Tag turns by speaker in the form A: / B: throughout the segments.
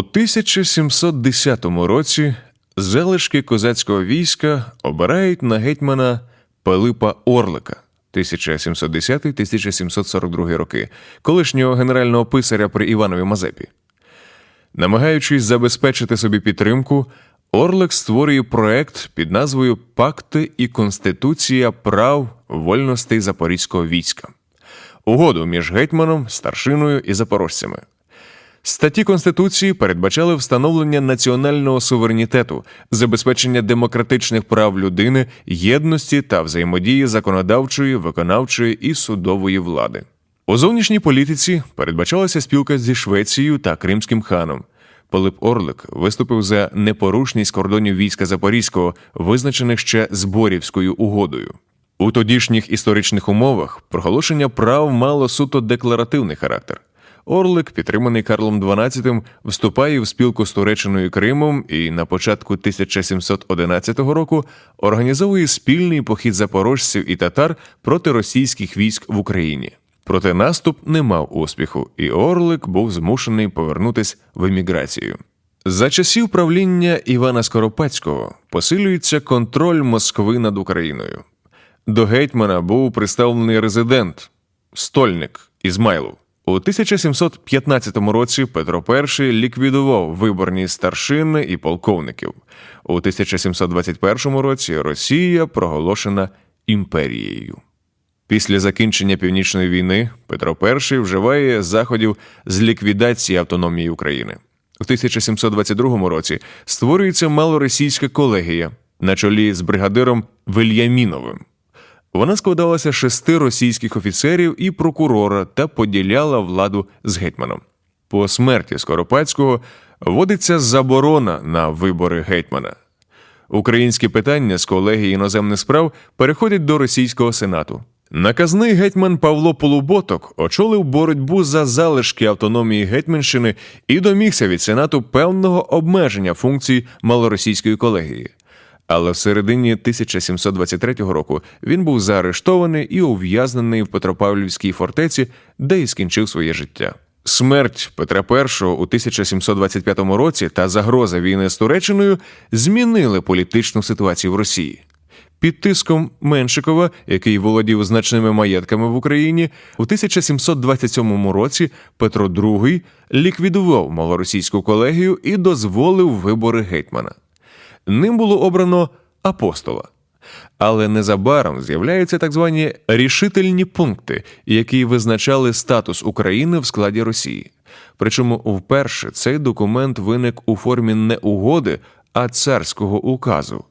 A: 1710 році залишки козацького війська обирають на гетьмана Пилипа Орлика 1710-1742 роки, колишнього генерального писаря при Іванові Мазепі. Намагаючись забезпечити собі підтримку, Орлик створює проект під назвою Пакти і Конституція прав вольностей Запорізького війська, угоду між гетьманом, старшиною і запорожцями. Статті Конституції передбачали встановлення національного суверенітету, забезпечення демократичних прав людини, єдності та взаємодії законодавчої, виконавчої і судової влади. У зовнішній політиці передбачалася спілка зі Швецією та Кримським ханом. Пилип Орлик виступив за непорушність кордонів війська Запорізького, визначених ще Зборівською угодою. У тодішніх історичних умовах проголошення прав мало суто декларативний характер. Орлик, підтриманий Карлом XII, вступає в спілку з Туреччиною Кримом і на початку 1711 року організовує спільний похід запорожців і татар проти російських військ в Україні. Проте наступ не мав успіху, і Орлик був змушений повернутися в еміграцію. За часів правління Івана Скоропадського посилюється контроль Москви над Україною. До гетьмана був представлений резидент стольник Ізмайлов. У 1715 році Петро І ліквідував виборні старшини і полковників. У 1721 році Росія проголошена імперією. Після закінчення північної війни Петро І вживає заходів з ліквідації автономії України. У 1722 році створюється малоросійська колегія на чолі з бригадиром Вельяміновим. Вона складалася шести російських офіцерів і прокурора та поділяла владу з гетьманом. По смерті Скоропадського вводиться заборона на вибори гетьмана. Українські питання з колегії іноземних справ переходять до російського сенату. Наказний гетьман Павло Полуботок очолив боротьбу за залишки автономії Гетьманщини і домігся від сенату певного обмеження функцій малоросійської колегії. Але в середині 1723 року він був заарештований і ув'язнений в Петропавлівській фортеці, де й скінчив своє життя. Смерть Петра І у 1725 році та загроза війни з Туреччиною змінили політичну ситуацію в Росії. Під тиском Меншикова, який володів значними маєтками в Україні, у 1727 році Петро II ліквідував малоросійську колегію і дозволив вибори гетьмана. Ним було обрано апостола. Але незабаром з'являються так звані рішительні пункти, які визначали статус України в складі Росії. Причому вперше цей документ виник у формі не угоди, а царського указу.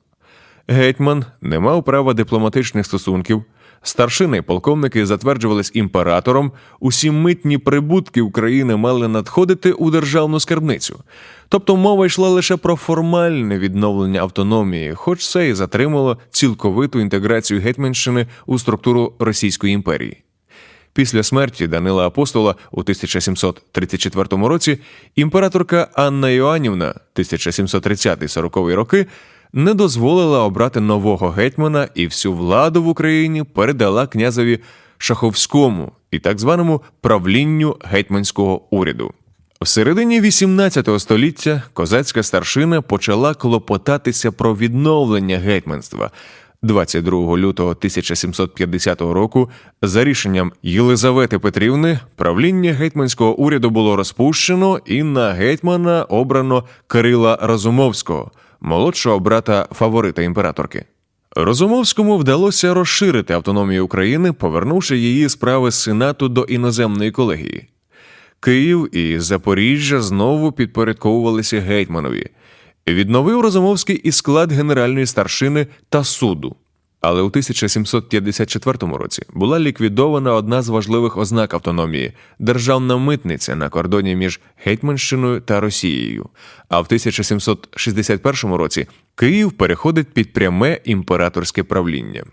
A: Гетьман не мав права дипломатичних стосунків. Старшини полковники затверджувались імператором, усі митні прибутки України мали надходити у державну скарбницю. Тобто мова йшла лише про формальне відновлення автономії, хоч це і затримало цілковиту інтеграцію Гетьманщини у структуру Російської імперії. Після смерті Данила Апостола у 1734 році імператорка Анна Іоанівна 1730-40 роки не дозволила обрати нового гетьмана і всю владу в Україні передала князеві Шаховському і так званому правлінню гетьманського уряду. В середині XVIII століття козацька старшина почала клопотатися про відновлення гетьманства. 22 лютого 1750 року, за рішенням Єлизавети Петрівни, правління гетьманського уряду було розпущено і на гетьмана обрано Кирила Разумовського – молодшого брата фаворита імператорки. Розумовському вдалося розширити автономію України, повернувши її справи з Сенату до іноземної колегії. Київ і Запоріжжя знову підпорядковувалися гетьманові. Відновив Розумовський і склад генеральної старшини та суду. Але у 1754 році була ліквідована одна з важливих ознак автономії державна митниця на кордоні між Гетьманщиною та Росією. А в 1761 році Київ переходить під пряме імператорське правління.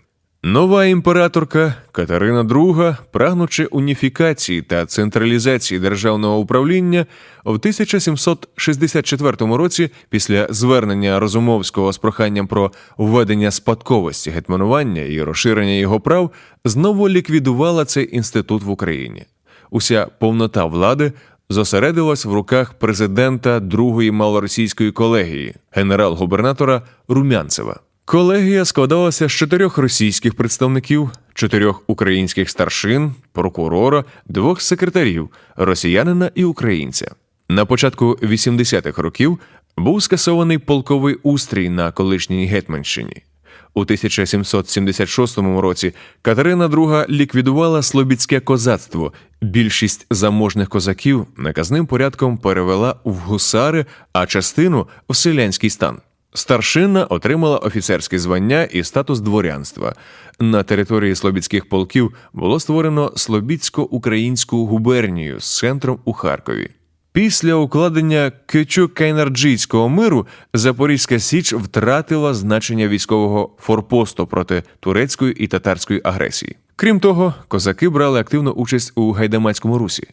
A: Нова імператорка Катерина II, прагнучи уніфікації та централізації державного управління, в 1764 році, після звернення Розумовського з проханням про введення спадковості гетманування і розширення його прав, знову ліквідувала цей інститут в Україні. Уся повнота влади зосередилась в руках президента другої малоросійської колегії, генерал-губернатора Румянцева. Колегія складалася з чотирьох російських представників, чотирьох українських старшин, прокурора, двох секретарів росіянина і українця. На початку 80-х років був скасований полковий устрій на колишній Гетьманщині. У 1776 році Катерина II ліквідувала слобідське козацтво. Більшість заможних козаків наказним порядком перевела в гусари, а частину в селянський стан. Старшина отримала офіцерське звання і статус дворянства. На території слобідських полків було створено Слобідсько-українську губернію з центром у Харкові. Після укладення Кичук-Кайнарджійського миру Запорізька Січ втратила значення військового форпосту проти турецької і татарської агресії. Крім того, козаки брали активну участь у гайдамацькому русі.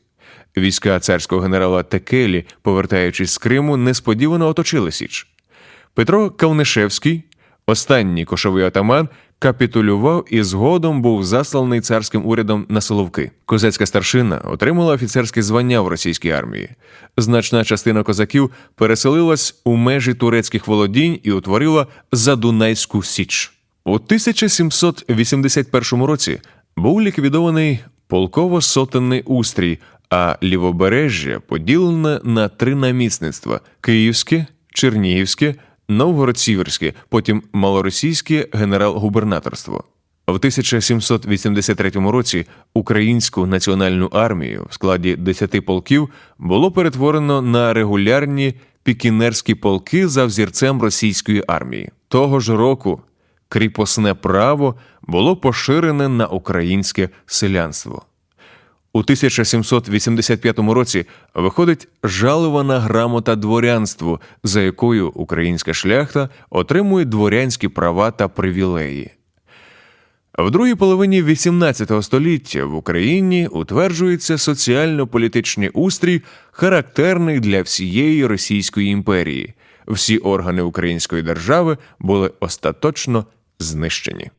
A: Війська царського генерала Текелі, повертаючись з Криму, несподівано оточили Січ. Петро Калнишевський, останній кошовий атаман, капітулював і згодом був засланий царським урядом на Соловки. Козацька старшина отримала офіцерське звання в російській армії. Значна частина козаків переселилась у межі турецьких володінь і утворила Задунайську Січ. У 1781 році був ліквідований полково-сотенний устрій, а лівобережжя поділене на три намісництва: Київське, Чернігівське, Новгород-Сіверське, потім малоросійське генерал-губернаторство. В 1783 році Українську національну армію в складі 10 полків було перетворено на регулярні пікінерські полки за взірцем російської армії. Того ж року кріпосне право було поширене на українське селянство. У 1785 році виходить жалована грамота дворянству, за якою українська шляхта отримує дворянські права та привілеї. В другій половині XVIII століття в Україні утверджується соціально-політичний устрій, характерний для всієї Російської імперії. Всі органи української держави були остаточно знищені.